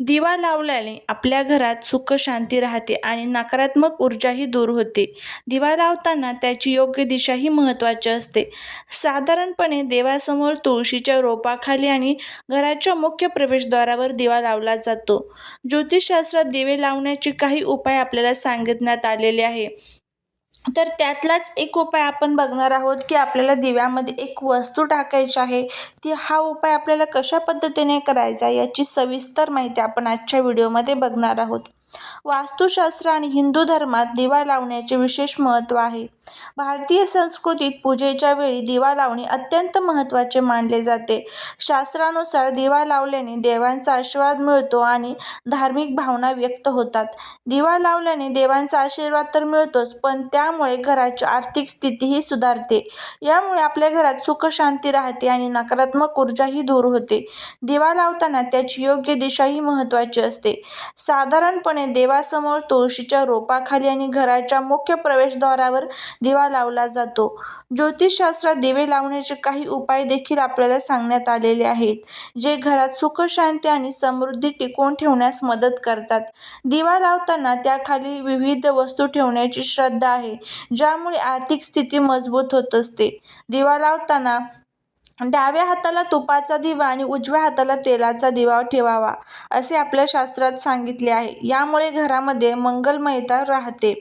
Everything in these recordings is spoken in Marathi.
दिवा लावल्याने आपल्या घरात सुख शांती राहते आणि नकारात्मक ऊर्जाही दूर होते. दिवा लावताना त्याची योग्य दिशाही महत्त्वाची असते. साधारणपणे देवासमोर तुळशीच्या रोपाखाली आणि घराच्या मुख्य प्रवेशद्वारावर दिवा लावला जातो. ज्योतिषशास्त्रात दिवे लावण्याचे काही उपाय आपल्याला सांगितण्यात आलेले आहे. तर त्यातलाच एक उपाय आपण बघणार आहोत की आपल्याला दिव्यामध्ये एक वस्तू टाकायची आहे. ती हा उपाय आपल्याला कशा पद्धतीने करायचा याची सविस्तर माहिती आपण आजच्या व्हिडिओमध्ये बघणार आहोत. वास्तुशास्त्र आणि हिंदू धर्मात दिवा लावण्याचे विशेष महत्त्व आहे. भारतीय संस्कृतीत पूजेच्या वेळी दिवा लावणे अत्यंत महत्त्वाचे मानले जाते. शास्त्रानुसार दिवा लावल्याने देवांचा आशीर्वाद मिळतो आणि धार्मिक भावना व्यक्त होतात. दिवा लावल्याने देवांचा आशीर्वाद तर मिळतोच पण त्यामुळे घराची आर्थिक स्थितीही सुधारते. यामुळे आपल्या घरात सुख शांती राहते आणि नकारात्मक ऊर्जाही दूर होते. दिवा लावताना त्याची योग्य दिशाही महत्त्वाची असते. साधारणपणे देवासमोर तुळशीच्या रोपाखाली आणि घराच्या मुख्य प्रवेशद्वारावर दिवा लावला जातो. ज्योतिषशास्त्रात दिवे लावण्याचे काही उपाय देखील आपल्याला सांगण्यात आलेले आहेत जे घरात सुख शांती आणि समृद्धी टिकवून ठेवण्यास मदत करतात. दिवा लावताना त्याखाली विविध वस्तू ठेवण्याची श्रद्धा आहे ज्यामुळे आर्थिक स्थिती मजबूत होत असते. दिवा लावताना डाव्या हाताला तुपाचा दिवा आणि उजव्या हाताला तेलाचा दिवा ठेवावा असे आपल्या शास्त्रात सांगितले आहे. यामुळे घरामध्ये मंगलमयता राहते.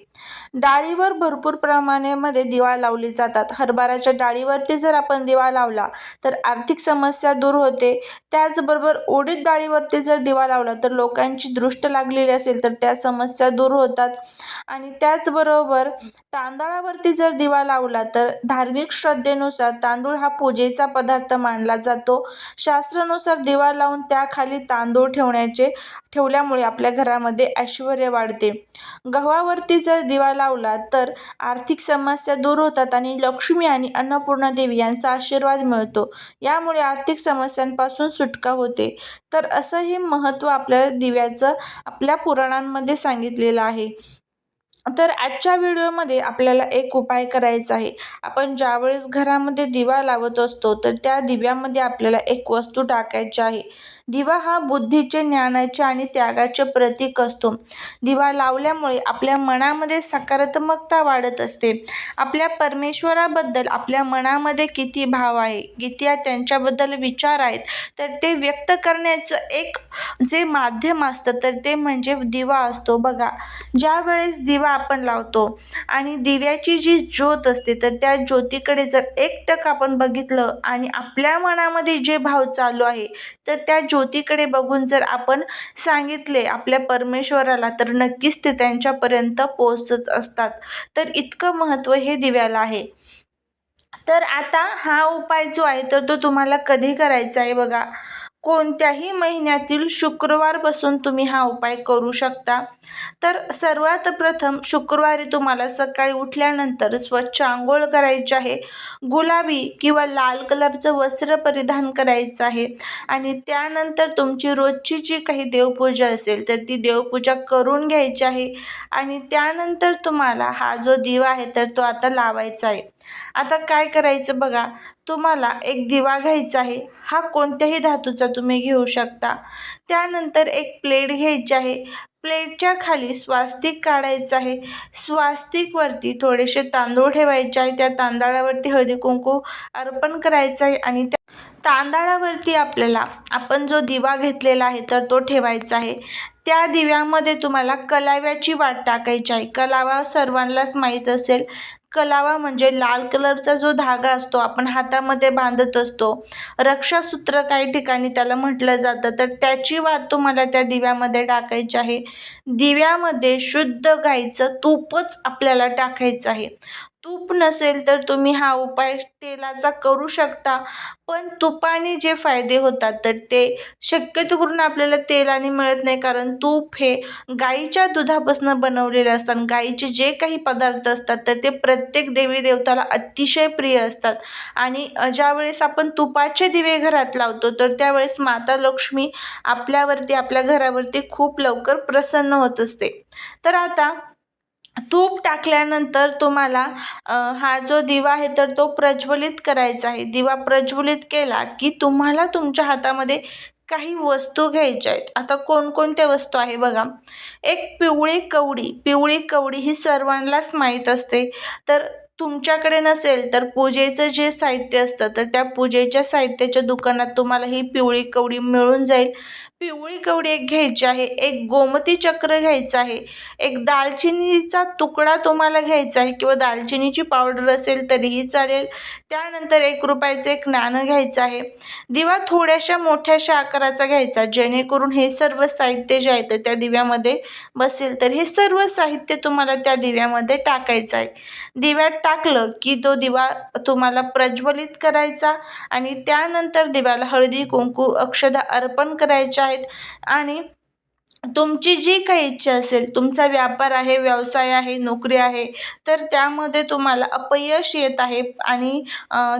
डाळीवर भरपूर प्रमाणामध्ये दिवा लावली जातात. हरभराच्या डाळीवरती जर आपण दिवा लावला तर आर्थिक समस्या दूर होते. त्याचबरोबर उडीद डाळीवरती जर दिवा लावला तर लोकांची दृष्ट लागलेली असेल तर त्या समस्या दूर होतात. आणि त्याचबरोबर तांदळावरती जर दिवा लावला तर धार्मिक श्रद्धेनुसार तांदूळ हा पूजेचा पदार्थ पदार्थ मानला जातो. शास्त्रानुसार दिवा लावून त्याखाली तांदूळ ठेवण्याचे ठेवल्यामुळे आपल्या घरामध्ये ऐश्वर वाढते. गव्हावरती जर दिवा लावला तर आर्थिक समस्या दूर होतात आणि लक्ष्मी आणि अन्नपूर्णा देवी यांचा आशीर्वाद मिळतो. यामुळे आर्थिक समस्यांपासून सुटका होते. तर असं हे महत्त्व आपल्याला दिव्याचं आपल्या पुराणांमध्ये सांगितलेलं आहे. तर आजच्या व्हिडिओमध्ये आपल्याला एक उपाय करायचा आहे. आपण ज्यावेळेस घरामध्ये दिवा लावत असतो तर त्या दिव्यामध्ये आपल्याला एक वस्तू टाकायची आहे. दिवा हा बुद्धीचे ज्ञानाचे आणि त्यागाचे प्रतीक असतो. दिवा लावल्यामुळे आपल्या मनामध्ये सकारात्मकता वाढत असते. आपल्या परमेश्वराबद्दल आपल्या मनामध्ये किती भाव आहे किती त्यांच्याबद्दल विचार आहेत तर ते व्यक्त करण्याचं एक जे माध्यम असतं तर ते म्हणजे दिवा असतो. बघा ज्यावेळेस दिवा आपण लावतो. आणि दिव्याची जी ज्योत असते तर त्या ज्योतीकडे जर एकटक आपण बघितलं आणि आपल्या मनामध्ये जे भाव चालू आहे तर त्या ज्योतीकडे बघून जर आपण सांगितले आपल्या परमेश्वराला तर नक्कीच ते त्यांच्यापर्यंत पोचत असतात. तर इतकं महत्त्व हे दिव्याला आहे. तर आता हा उपाय जो आहे तर तो तुम्हाला कधी करायचा आहे बघा? कोणत्याही महिन्यातील शुक्रवारपासून तुम्ही हा उपाय करू शकता. तर सर्वात प्रथम शुक्रवारी तुम्हाला सकाळी उठल्यानंतर स्वच्छ आंघोळ करायची आहे. गुलाबी किंवा लाल कलरचं वस्त्र परिधान करायचं आहे. आणि त्यानंतर तुमची रोजची जी काही देवपूजा असेल तर ती देवपूजा करून घ्यायची आहे. आणि त्यानंतर तुम्हाला हा जो दिवा आहे तर तो आता लावायचा आहे. आता काय करायचं बघा. तुम्हाला एक दिवा घ्यायचा आहे. हा कोणत्याही धातूचा तुम्ही घेऊ शकता. त्यानंतर एक प्लेट घ्यायची आहे. प्लेटच्या खाली स्वास्तिक काढायचं आहे. स्वास्तिकवरती थोडेसे तांदूळ ठेवायचे आहे. त्या तांदळावरती हळदी कुंकू अर्पण करायचं आहे आणि त्या तांदळावरती आपल्याला आपण जो दिवा घेतलेला आहे तर तो ठेवायचा आहे. त्या दिव्यामध्ये तुम्हाला कलाव्याची वाट टाकायची आहे. कलावा सर्वांनाच माहीत असेल. कलावा म्हणजे लाल कलरचा जो धागा असतो आपण हातामध्ये बांधत असतो. रक्षासूत्र काही ठिकाणी त्याला म्हटलं जातं. तर त्याची वाद तुम्हाला त्या दिव्यामध्ये टाकायची आहे. दिव्यामध्ये शुद्ध गाईचं तूपच आपल्याला टाकायचं आहे. तूप नसेल तर तुम्ही हा उपाय तेलाचा करू शकता. पण तुपाने जे फायदे होतात तर ते शक्यतो करून आपल्याला तेलाने मिळत नाही. कारण तूप हे गाईच्या दुधापासून बनवलेले असतात. गाईचे जे काही पदार्थ असतात तर ते प्रत्येक देवी देवताला अतिशय प्रिय असतात. आणि ज्यावेळेस आपण तुपाचे दिवे घरात लावतो तर त्यावेळेस माता लक्ष्मी आपल्यावरती आपल्या घरावरती खूप लवकर प्रसन्न होत असते. तर आता तूप टाकल्यानंतर तुम्हाला हा जो दिवा आहे तर तो प्रज्वलित करायचा आहे. दिवा प्रज्वलित केला की तुम्हाला तुमच्या हातामध्ये काही वस्तू घ्यायच्या आहेत. आता कोणकोणत्या वस्तू आहे बघा. एक पिवळी कवडी. पिवळी कवडी ही सर्वांनाच माहीत असते. तर तुमच्याकडे नसेल तर पूजेचं जे साहित्य असतं तर त्या पूजेच्या साहित्याच्या दुकानात तुम्हाला ही पिवळी कवडी मिळून जाईल. पिवळी कवडी एक घ्यायची आहे एक गोमती चक्र घ्यायचं आहे एक दालचिनीचा तुकडा तुम्हाला घ्यायचा आहे किंवा दालचिनीची पावडर असेल तरीही चालेल. त्यानंतर एक रुपयाचं एक नाणं घ्यायचं आहे. दिवा थोड्याशा मोठ्याशा आकाराचा घ्यायचा जेणेकरून हे सर्व साहित्य जे आहे तर त्या दिव्यामध्ये बसेल. तर हे सर्व साहित्य तुम्हाला त्या दिव्यामध्ये टाकायचं आहे. दिव्यात टाकलं की तो दिवा तुम्हाला प्रज्वलित करायचा आणि त्यानंतर दिव्याला हळदी कुंकू अक्षदा अर्पण करायच्या आहेत. आणि तुमची जी काही इच्छा असेल तुमचा व्यापार आहे व्यवसाय आहे नोकरी आहे तर त्यामध्ये तुम्हाला अपयश येत आहे आणि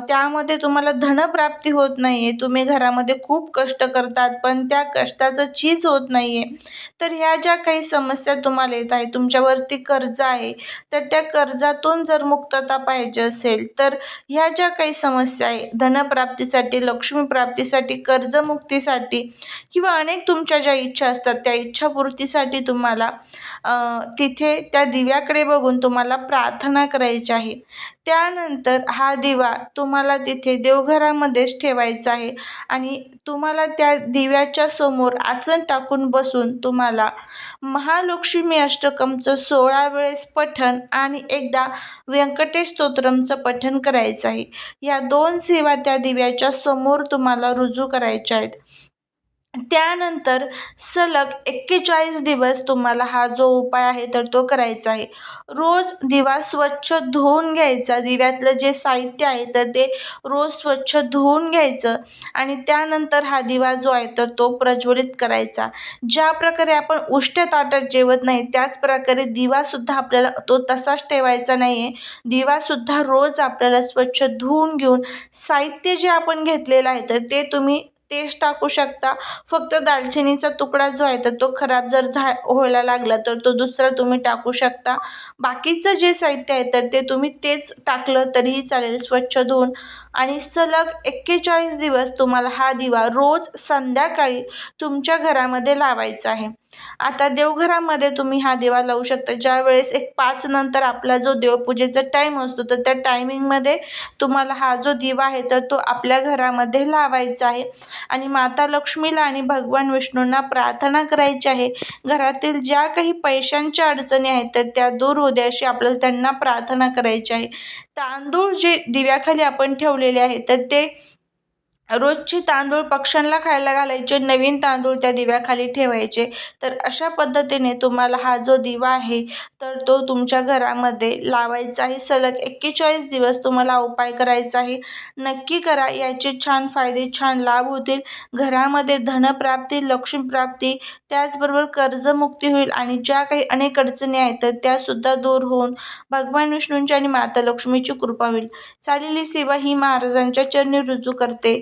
त्यामध्ये तुम्हाला धनप्राप्ती होत नाही आहे तुम्ही घरामध्ये खूप कष्ट करतात पण त्या कष्टाचं चीज होत नाही आहे तर ह्या ज्या काही समस्या तुम्हाला येत आहे तुमच्यावरती कर्ज आहे तर त्या कर्जातून जर मुक्तता पाहिजे असेल तर ह्या ज्या काही समस्या आहे धनप्राप्तीसाठी लक्ष्मीप्राप्तीसाठी कर्जमुक्तीसाठी किंवा अनेक तुमच्या ज्या इच्छा असतात त्या इच्छापूर्तीसाठी तुम्हाला तिथे त्या दिव्याकडे बघून तुम्हाला प्रार्थना करायची आहे. त्यानंतर हा दिवा तुम्हाला तिथे देवघरामध्येच ठेवायचा आहे आणि तुम्हाला त्या दिव्याच्या समोर आचण टाकून बसून तुम्हाला महालक्ष्मी अष्टकमचं सोळा वेळेस पठण आणि एकदा व्यंकटेश स्तोत्रमचं पठण करायचं आहे. या दोन सेवा त्या दिव्याच्या समोर तुम्हाला रुजू करायच्या आहेत. त्यानंतर सलग एक्केचाळीस दिवस तुम्हाला हा जो उपाय आहे तर तो करायचा आहे. रोज दिवा स्वच्छ धुवून घ्यायचा. दिव्यातलं जे साहित्य आहे तर ते रोज स्वच्छ धुवून घ्यायचं. आणि त्यानंतर हा दिवा जो आहे तर तो प्रज्वलित करायचा. ज्या प्रकारे आपण उष्ट्या ताटात जेवत नाही त्याच प्रकारे दिवासुद्धा आपल्याला तो तसाच ठेवायचा नाही आहे दिवासुद्धा रोज आपल्याला स्वच्छ धुवून घेऊन साहित्य जे आपण घेतलेलं आहे तर ते तुम्ही तेच टाकू शकता. फक्त दालचिनीचा तुकडा जो आहे तर तो खराब जर झा व्हायला लागला तर तो दुसरा तुम्ही टाकू शकता. बाकीचं जे साहित्य आहे तर ते तुम्ही तेच टाकलं तरीही चालेल. स्वच्छ धुवून. आणि सलग एक्केचाळीस दिवस तुम्हाला हा दिवा रोज संध्याकाळी तुमच्या घरामध्ये लावायचा आहे. आता देवघरामध्ये तुम्ही हा दिवा लावू शकता. ज्या वेळेस एक पाच नंतर आपला जो देवपूजेचा टाईम असतो तर त्या टायमिंगमध्ये तुम्हाला हा जो दिवा आहे तर तो आपल्या घरामध्ये लावायचा आहे. आणि माता लक्ष्मीला आणि भगवान विष्णूंना प्रार्थना करायची आहे. घरातील ज्या काही पैशांच्या अडचणी आहेत तर त्या दूर होऊ द्या अशी आपल्याला त्यांना प्रार्थना करायची आहे. तांदूळ जे दिव्याखाली आपण ठेवलेले आहे तर ते रोजचे तांदूळ पक्ष्यांना खायला घालायचे नवीन तांदूळ त्या दिव्याखाली ठेवायचे. तर अशा पद्धतीने तुम्हाला हा जो दिवा आहे तर तो तुमच्या घरामध्ये लावायचा आहे सलग एक्केचाळीस दिवस तुम्हाला उपाय करायचा आहे नक्की करा याचे छान फायदे छान लाभ होतील. घरामध्ये धनप्राप्ती लक्ष्मीप्राप्ती त्याचबरोबर कर्जमुक्ती होईल आणि ज्या काही अनेक अडचणी आहेत तर त्यासुद्धा दूर होऊन भगवान विष्णूंची आणि माता लक्ष्मीची कृपा होईल. चालेली सेवा ही महाराजांच्या चरणी रुजू करते.